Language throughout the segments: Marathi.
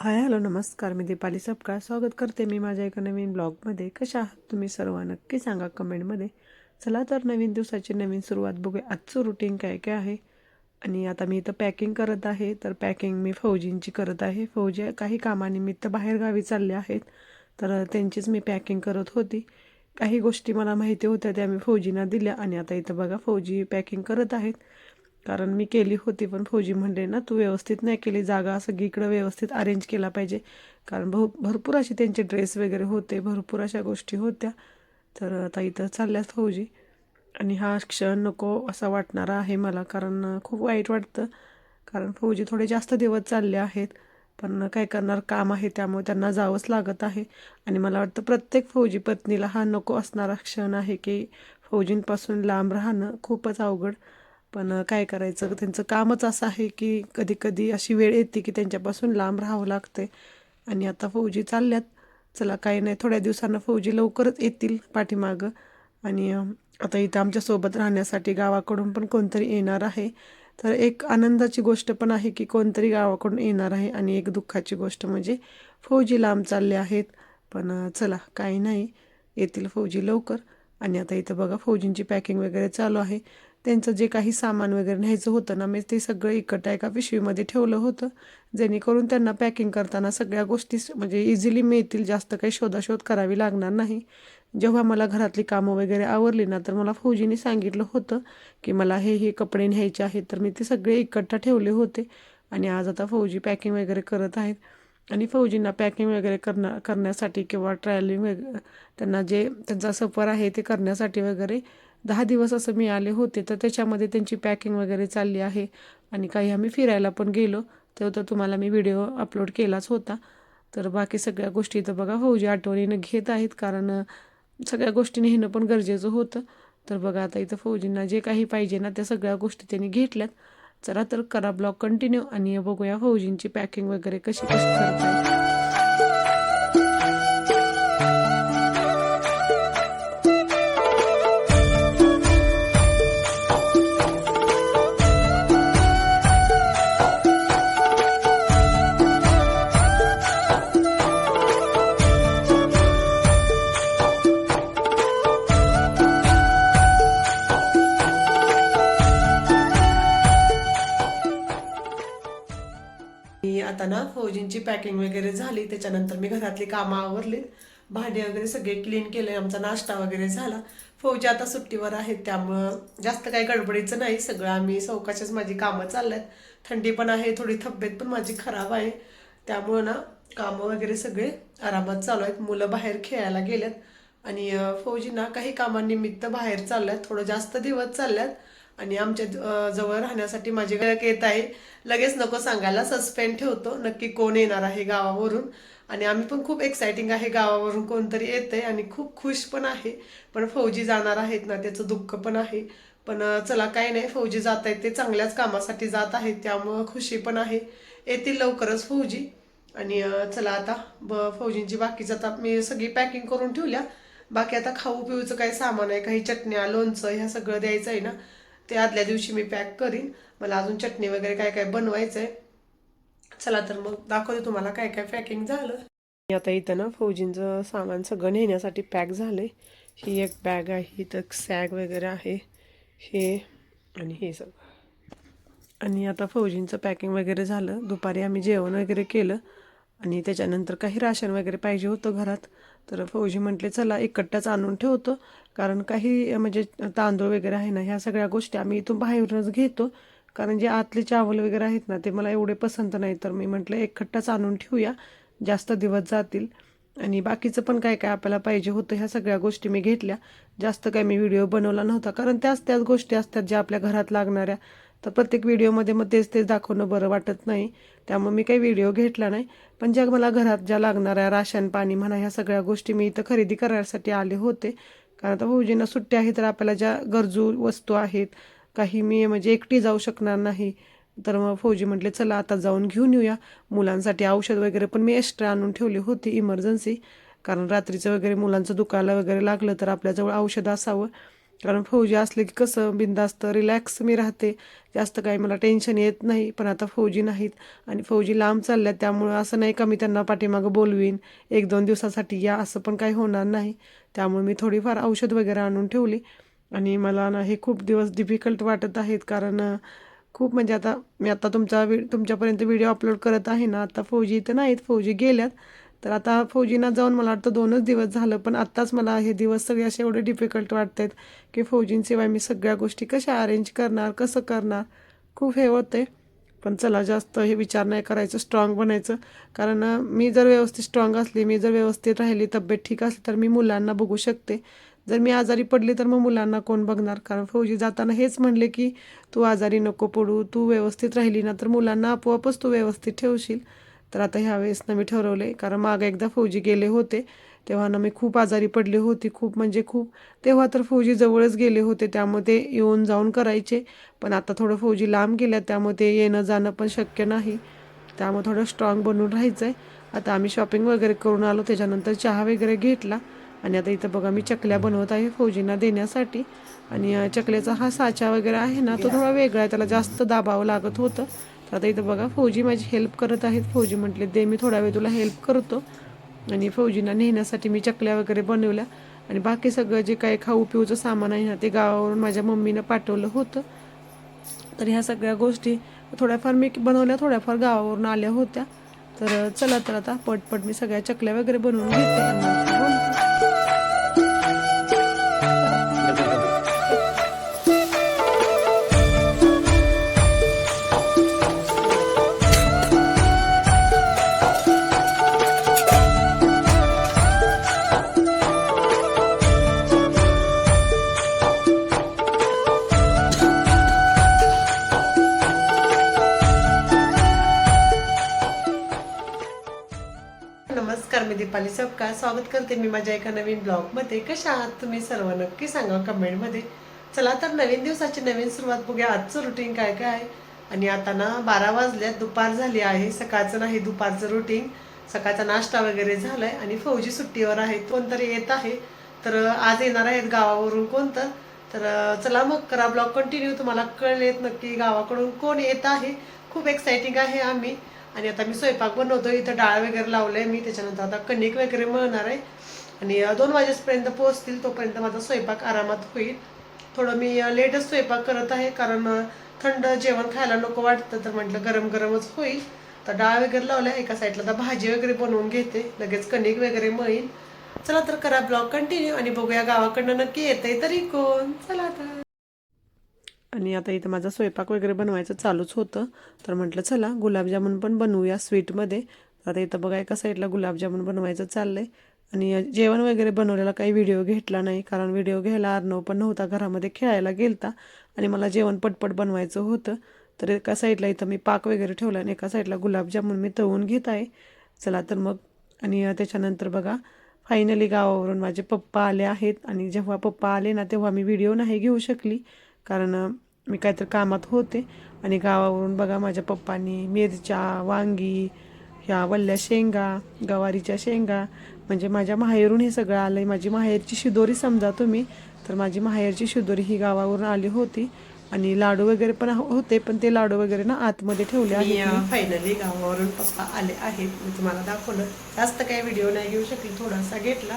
हाय हॅलो नमस्कार मी दीपाली सपकाळ. स्वागत करते मी माझ्या एका नवीन ब्लॉगमध्ये. कशा आहात तुम्ही सर्व? नक्की सांगा कमेंटमध्ये. चला तर नवीन दिवसाची नवीन सुरुवात बघूया. आजचं रुटीन काय काय आहे? आणि आता मी इथं पॅकिंग करत आहे. तर पॅकिंग मी फौजींची करत आहे. फौजी काही कामानिमित्त बाहेरगावी चालले आहेत. तर त्यांचीच मी पॅकिंग करत होती. काही गोष्टी मला माहिती होत्या त्या मी फौजींना दिल्या. आणि आता इथं बघा फौजी पॅकिंग करत आहेत. कारण मी केली होती पण फौजी म्हणले ना तू व्यवस्थित नाही केली जागा सगळीकडं व्यवस्थित अरेंज केला पाहिजे. कारण बहु भरपूर असे त्यांचे ड्रेस वगैरे होते भरपूर अशा गोष्टी होत्या. तर आता इथं चालल्यास फौजी. आणि हा क्षण नको असा वाटणारा आहे मला कारण खूप वाईट वाटतं. कारण फौजी थोडे जास्त दिवस चालले आहेत पण काय करणार काम आहे त्यामुळे त्यांना जावंच लागत आहे. आणि मला वाटतं प्रत्येक फौजी पत्नीला हा नको असणारा क्षण आहे की फौजींपासून लांब राहणं खूपच अवघड. पण काय करायचं? त्यांचं कामच असं आहे की कधी कधी अशी वेळ येते की त्यांच्यापासून लांब राहावं लागते आणि आता फौजी चालल्यात. चला काही नाही थोड्या दिवसांना फौजी लवकरच येतील पाठीमागं. आणि आता इथं आमच्यासोबत राहण्यासाठी गावाकडून पण कोणतरी येणार आहे. तर एक आनंदाची गोष्ट पण आहे की कोणतरी गावाकडून येणार आहे. आणि एक दुःखाची गोष्ट म्हणजे फौजी लांब चालले आहेत. पण चला काही नाही. येतील फौजी लवकर. आणि आता इथं बघा फौजींची पॅकिंग वगैरे चालू आहे. त्यांचं जे काही सामान वगैरे न्यायचं होतं ना मी ते सगळं इकट्ठा एका पिशवीमध्ये ठेवलं होतं. जेणेकरून त्यांना पॅकिंग करताना सगळ्या गोष्टी म्हणजे इझिली मिळतील जास्त काही शोधाशोध करावी लागणार नाही. जेव्हा मला घरातली कामं वगैरे आवरली ना तर मला फौजीने सांगितलं होतं की मला हे हे कपडे न्यायचे आहेत. तर मी ते सगळे इकट्ठा ठेवले होते. आणि आज आता फौजी पॅकिंग वगैरे करत आहेत. आणि फौजींना पॅकिंग वगैरे करण्या करण्यासाठी किंवा ट्रॅव्हलिंग वगैरे त्यांना जे त्यांचा सफर आहे ते करण्यासाठी वगैरे दहा दिवस असं मी आले होते तर त्याच्यामध्ये त्यांची पॅकिंग वगैरे चालली आहे आणि काही आम्ही फिरायला पण गेलो तेव्हा तर तुम्हाला मी व्हिडिओ अपलोड केलाच होता. तर बाकी सगळ्या गोष्टी तर बघा फौजी आठवणीनं घेत आहेत कारण सगळ्या गोष्टी नेहणं पण गरजेचं होतं. तर बघा आता इथं फौजींना जे काही पाहिजे ना त्या सगळ्या गोष्टी त्यांनी घेतल्यात. चला तर करा ब्लॉग कंटिन्यू आणि बघूया फौजींची पॅकिंग वगैरे कशी कशी करतात मी आता ना फौजींची पॅकिंग वगैरे झाली. त्याच्यानंतर मी घरातली कामं आवरली. भांडे वगैरे सगळे क्लीन केले. आमचा नाश्ता वगैरे झाला. फौजी आता सुट्टीवर आहेत. त्यामुळं जास्त काही गडबडीचं नाही. सगळं आम्ही चौकाच्याच माझी कामं चालल्यात. थंडी पण आहे. थोडी तब्येत पण माझी खराब आहे. त्यामुळं ना कामं वगैरे सगळे आरामात चालू आहेत. मुलं बाहेर खेळायला गेल्यात आणि फौजींना फौजी ना काही कामानिमित्त बाहेर चालल्यात. थोडं जास्त दिवस चालल्यात. आणि आमच्या जवळ राहण्यासाठी माझी गळक येत आहे. लगेच नको सांगायला सस्पेंड ठेवतो. नक्की कोण येणार आहे गावावरून? आणि आम्ही पण खूप एक्साइटिंग आहे गावावरून कोणतरी येतंय आणि खूप खुश पण आहे. पण फौजी जाणार आहेत ना त्याचं दुःख पण आहे. पण चला काही नाही फौजी जात आहेत. ते चांगल्याच कामासाठी जात आहेत त्यामुळं खुशी पण आहे. येतील लवकरच फौजी. आणि चला आता ब फौजींची बाकीचं आता मी सगळी पॅकिंग करून ठेवल्या. बाकी आता खाऊ पिऊचं काही सामान आहे काही चटण्या लोणचं ह्या सगळं द्यायचं आहे ना. ते आदल्या दिवशी मी पॅक करीन. मला अजून चटणी वगैरे काय काय बनवायचं आहे चला तर मग दाखवते तुम्हाला काय काय पॅकिंग झालं. आता इथं ना फौजींचं सामान सगळं नेण्यासाठी पॅक झालंय. ही एक बॅग आहे इथं सॅग वगैरे आहे. हे आणि हे सगळं. आणि आता फौजींचं पॅकिंग वगैरे झालं. दुपारी आम्ही जेवण वगैरे केलं. आणि त्याच्यानंतर काही राशन वगैरे पाहिजे होतं घरात. तर फौजी म्हटले चला एकट्टाच आणून ठेवतो. कारण काही म्हणजे तांदूळ वगैरे आहे ना ह्या सगळ्या गोष्टी आम्ही इथून बाहेरूनच घेतो. कारण जे आतले चावल वगैरे आहेत ना ते मला एवढे पसंत नाही. तर मी म्हटलं एकट्टाच आणून ठेवूया. जास्त दिवस जातील. आणि बाकीचं पण काय काय आपल्याला पाहिजे होतं ह्या सगळ्या गोष्टी मी घेतल्या. जास्त काय मी व्हिडिओ बनवला नव्हता. कारण त्याच त्याच गोष्टी असतात ज्या आपल्या घरात लागणाऱ्या. तर प्रत्येक व्हिडिओमध्ये मग तेच तेच दाखवणं बरं वाटत नाही. त्यामुळे मी काही व्हिडिओ घेतला नाही. पण ज्या मला घरात ज्या लागणाऱ्या राशन पाणी म्हणा ह्या सगळ्या गोष्टी मी इथं खरेदी करण्यासाठी आले होते. कारण आता भाऊजींना सुट्ट्या आहेत तर आपल्याला ज्या गरजू वस्तू आहेत काही मी म्हणजे एकटी जाऊ शकणार नाही. तर मग फौजी म्हटले चला आता जाऊन घेऊन येऊया. मुलांसाठी औषध वगैरे पण मी एक्स्ट्रा आणून ठेवली होती इमर्जन्सी कारण रात्रीचं वगैरे मुलांचं दुखायला वगैरे लागलं तर आपल्याजवळ औषध असावं. कारण फौजी असले की कसं बिंदास्त रिलॅक्स मी राहते. जास्त काही मला टेन्शन येत नाही पण आता फौजी नाहीत. आणि फौजी लांब चालल्यात त्यामुळं असं नाही का मी त्यांना पाठीमागं बोलवीन. एक दोन दिवसासाठी या असं पण काही होणार नाही. त्यामुळे मी थोडीफार औषध वगैरे आणून ठेवली. आणि मला ना हे खूप दिवस डिफिकल्ट वाटत आहेत. कारण खूप म्हणजे आता मी आता तुमचा वि तुमच्यापर्यंत व्हिडिओ अपलोड करत आहे ना आता फौजी इथं नाहीत. फौजी गेल्यात. तर आता फौजींना जाऊन मला वाटतं दोनच दिवस झालं पण आत्ताच मला हे दिवस सगळे असे एवढे डिफिकल्ट वाटत आहेत की फौजींशिवाय मी सगळ्या गोष्टी कशा अरेंज करणार कसं करणार? खूप हे होते पण चला जास्त हे विचार नाही करायचं स्ट्रॉंग बनायचं. कारण मी जर व्यवस्थित स्ट्रॉंग असली मी जर व्यवस्थित राहिली तब्येत ठीक असली तर मी मुलांना बघू शकते. जर मी आजारी पडली तर मग मुलांना कोण बघणार? कारण फौजी जाताना हेच म्हणले की तू आजारी नको पडू तू व्यवस्थित राहिली ना तर मुलांना आपोआपच तू व्यवस्थित ठेवशील. तर आता ह्या वेळेस ना मी ठरवले कारण मागं एकदा फौजी गेले होते तेव्हा ना मी खूप आजारी पडली होती. खूप म्हणजे खूप तेव्हा तर फौजी जवळच गेले होते. त्यामुळे ते येऊन जाऊन करायचे. पण आता थोडं फौजी लांब गेल्या त्यामुळे ते येणं जाणं पण शक्य नाही. त्यामुळे थोडं स्ट्रॉंग बनून राहायचं आहे आता आम्ही शॉपिंग वगैरे करून आलो. त्याच्यानंतर चहा वगैरे घेतला. आणि आता इथं बघा मी चकल्या बनवत आहे फौजींना देण्यासाठी. आणि चकल्याचा हा साचा वगैरे आहे ना तो थोडा वेगळा आहे. त्याला जास्त दाबावं लागत होतं. तर आता इथं बघा फौजी माझी हेल्प करत आहेत. फौजी म्हटले दे मी थोडा वेळ तुला हेल्प करतो. आणि फौजींना नेण्यासाठी मी चकल्या वगैरे बनवल्या. आणि बाकी सगळं जे काही खाऊ पिऊचं सामान आहे ना ते गावावरून माझ्या मम्मीनं पाठवलं होतं. तर ह्या सगळ्या गोष्टी थोड्याफार मी बनवल्या थोड्याफार गावावरून आल्या होत्या. तर चला तर आता पटपट मी सगळ्या चकल्या वगैरे बनवून घेते. नमस्कार मी दीपाली सबका स्वागत करते मी माझ्या एका नवीन ब्लॉगमध्ये. कशा आहात तुम्ही सर्व? नक्की सांगा कमेंटमध्ये. चला तर नवीन दिवसाची नवीन सुरुवात बघूया. आजचं रुटीन काय काय? आहे आणि आता ना बारा वाजल्यात. दुपार झाली आहे. सकाळचं नाही दुपारचं रुटीन सकाळचा नाश्ता वगैरे झालाय आणि फौजी सुट्टीवर आहेत कोणतरी येत आहे. तर आज येणार आहेत गावावरून कोणतं तर. चला मग करा ब्लॉग. कंटिन्यू तुम्हाला कळलेत नक्की गावाकडून कोण येत आहे. खूप एक्सायटिंग आहे आम्ही. आणि आता मी स्वयंपाक बनवतो इथं डाळ वगैरे लावलंय मी त्याच्यानंतर आता कणिक वगैरे मळणार आहे. आणि दोन वाजेपर्यंत पोहोचतील तोपर्यंत माझा स्वयंपाक आरामात होईल. थोडं मी लेटच स्वयंपाक करत आहे कारण थंड जेवण खायला नको वाटतं तर म्हटलं गरम गरमच होईल. तर डाळ वगैरे लावल्या एका साईडला तर भाजी वगैरे बनवून घेते लगेच कणिक वगैरे मळीन. चला तर करा ब्लॉग कंटिन्यू आणि बघूया गावाकडनं नक्की येतंय तरी कोण. चला तर. आणि आता इथं माझा स्वयंपाक वगैरे बनवायचं चालूच होतं. तर म्हटलं चला गुलाबजामुन पण बनवूया स्वीटमध्ये. आता इथं बघा एका साईडला गुलाबजामुन बनवायचं चाललं आहे आणि जेवण वगैरे बनवलेला काही व्हिडिओ घेतला नाही कारण व्हिडिओ घ्यायला अर्णव पण नव्हता घरामध्ये खेळायला गेलता. आणि मला जेवण पटपट बनवायचं होतं. तर एका साईडला इथं मी पाक वगैरे ठेवला आणि एका साईडला गुलाबजामुन मी तळून घेत आहे. चला तर मग आणि त्याच्यानंतर बघा फायनली गावावरून माझे पप्पा आले आहेत. आणि जेव्हा पप्पा आले ना तेव्हा मी व्हिडिओ नाही घेऊ शकली. कारण मी काहीतरी कामात होते. आणि गावावरून बघा माझ्या पप्पांनी मिरच्या वांगी ह्या वल्ल्या शेंगा गवारीच्या शेंगा म्हणजे माझ्या माहेरून हे सगळं आलं आहे माझी माहेरची शिदोरी समजा तुम्ही तर माझी माहेरची शिदोरी ही गावावरून आली होती. आणि लाडू वगैरे पण होते पण ते लाडू वगैरे ना आतमध्ये ठेवले आहेत फायनली गावावरून पप्पा आले आहेत. मी तुम्हाला दाखवलं. जास्त काही व्हिडिओ नाही घेऊ शकली थोडासा घेतला.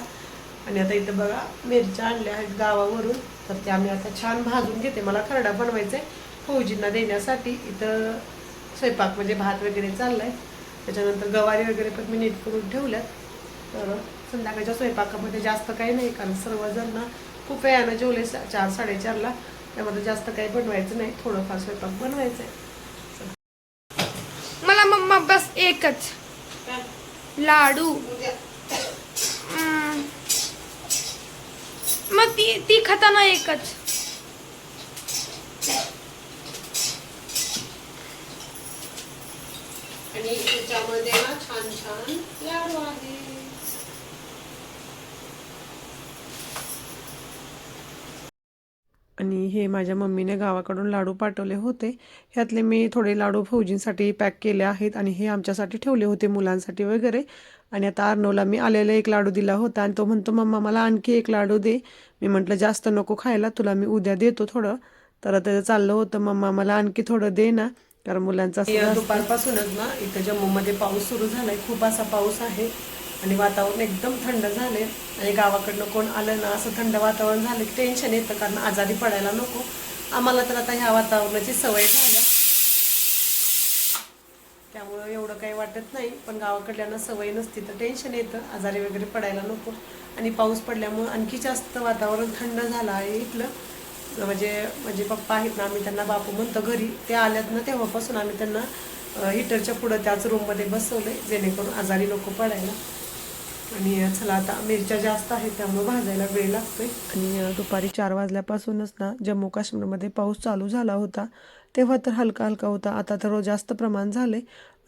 आणि आता इथं बघा मिरच्या आणल्या आहेत गावावरून. तर त्या मी आता छान भाजून घेते. मला खरडा बनवायचा आहे. फौजींना देण्यासाठी इथं स्वयंपाक म्हणजे भात वगैरे चाललाय. त्याच्यानंतर गवारी वगैरे पण मी नीट करून ठेवल्यात. तर संध्याकाळच्या स्वयंपाकामध्ये जास्त काही नाही कारण सर्वजण ना खूप वेळानं जेवले सा- चार साडेचारला. त्यामध्ये जास्त काही बनवायचं नाही. थोडंफार स्वयंपाक बनवायचं आहे. मला मम्मा बस एकच. लाडू. मग ती ती खाताना एकच. आणि त्याच्यामध्ये ना छान छान लाडू आहे आणि हे माझ्या मम्मीने गावाकडून लाडू पाठवले होते. ह्यातले मी थोडे लाडू फौजींसाठी पॅक केले आहेत आणि हे आमच्यासाठी ठेवले होते मुलांसाठी वगैरे. आणि आता अर्नवला मी आलेला एक लाडू दिला होता आणि तो म्हणतो मम्मा मला आणखी एक लाडू दे. मी म्हटलं जास्त नको खायला तुला मी उद्या देतो थोडं. तर त्याचं चाललं होतं मम्मा मला आणखी थोडं दे ना. कारण मुलांचा दुपारपासूनच ना इथं जम्मूमध्ये पाऊस सुरू झालाय. खूप असा पाऊस आहे. आणि वातावरण एकदम थंड झाले आणि गावाकडनं कोण आलं ना असं थंड वातावरण झालं की टेन्शन येतं कारण आजारी पडायला नको. आम्हाला तर आता ह्या वातावरणाची सवय झाली. त्यामुळं एवढं काही वाटत नाही पण गावाकडल्यांना सवय नसती तर टेन्शन येतं आजारी वगैरे पडायला नको. आणि पाऊस पडल्यामुळं आणखी जास्त वातावरण थंड झालं आहे इथलं. म्हणजे म्हणजे पप्पा आहेत ना आम्ही त्यांना बापू म्हणतो घरी. ते आल्यात ना तेव्हापासून आम्ही त्यांना हिटरच्या पुढं त्याच रूममध्ये बसवलं जेणेकरून आजारी नको पडायला. आणि चला आता मिरच्या जास्त आहेत त्यामुळे भाजायला वेळ लागतोय. आणि दुपारी चार वाजल्यापासूनच ना जम्मू काश्मीरमध्ये पाऊस चालू झाला होता. तेव्हा तर हलका हलका होता आता तर जास्त प्रमाण झाले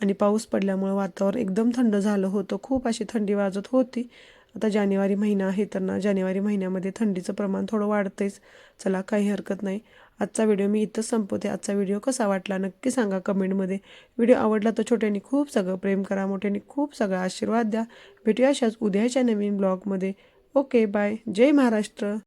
आणि पाऊस पडल्यामुळे वातावरण एकदम थंड झालं होतं. खूप अशी थंडी वाजत होती. आता जानेवारी महिना आहे तर ना जानेवारी महिन्यामध्ये थंडीचं प्रमाण थोडं वाढतंच चला काही हरकत नाही. आजचा व्हिडिओ मी इथंच संपवते. आजचा व्हिडिओ कसा वाटला नक्की सांगा कमेंटमध्ये. व्हिडिओ आवडला तर छोट्यांनी खूप सगळं प्रेम करा मोठ्यांनी खूप सगळं आशीर्वाद द्या. भेटूया अशाच उद्याच्या नवीन ब्लॉगमध्ये ओके बाय जय महाराष्ट्र.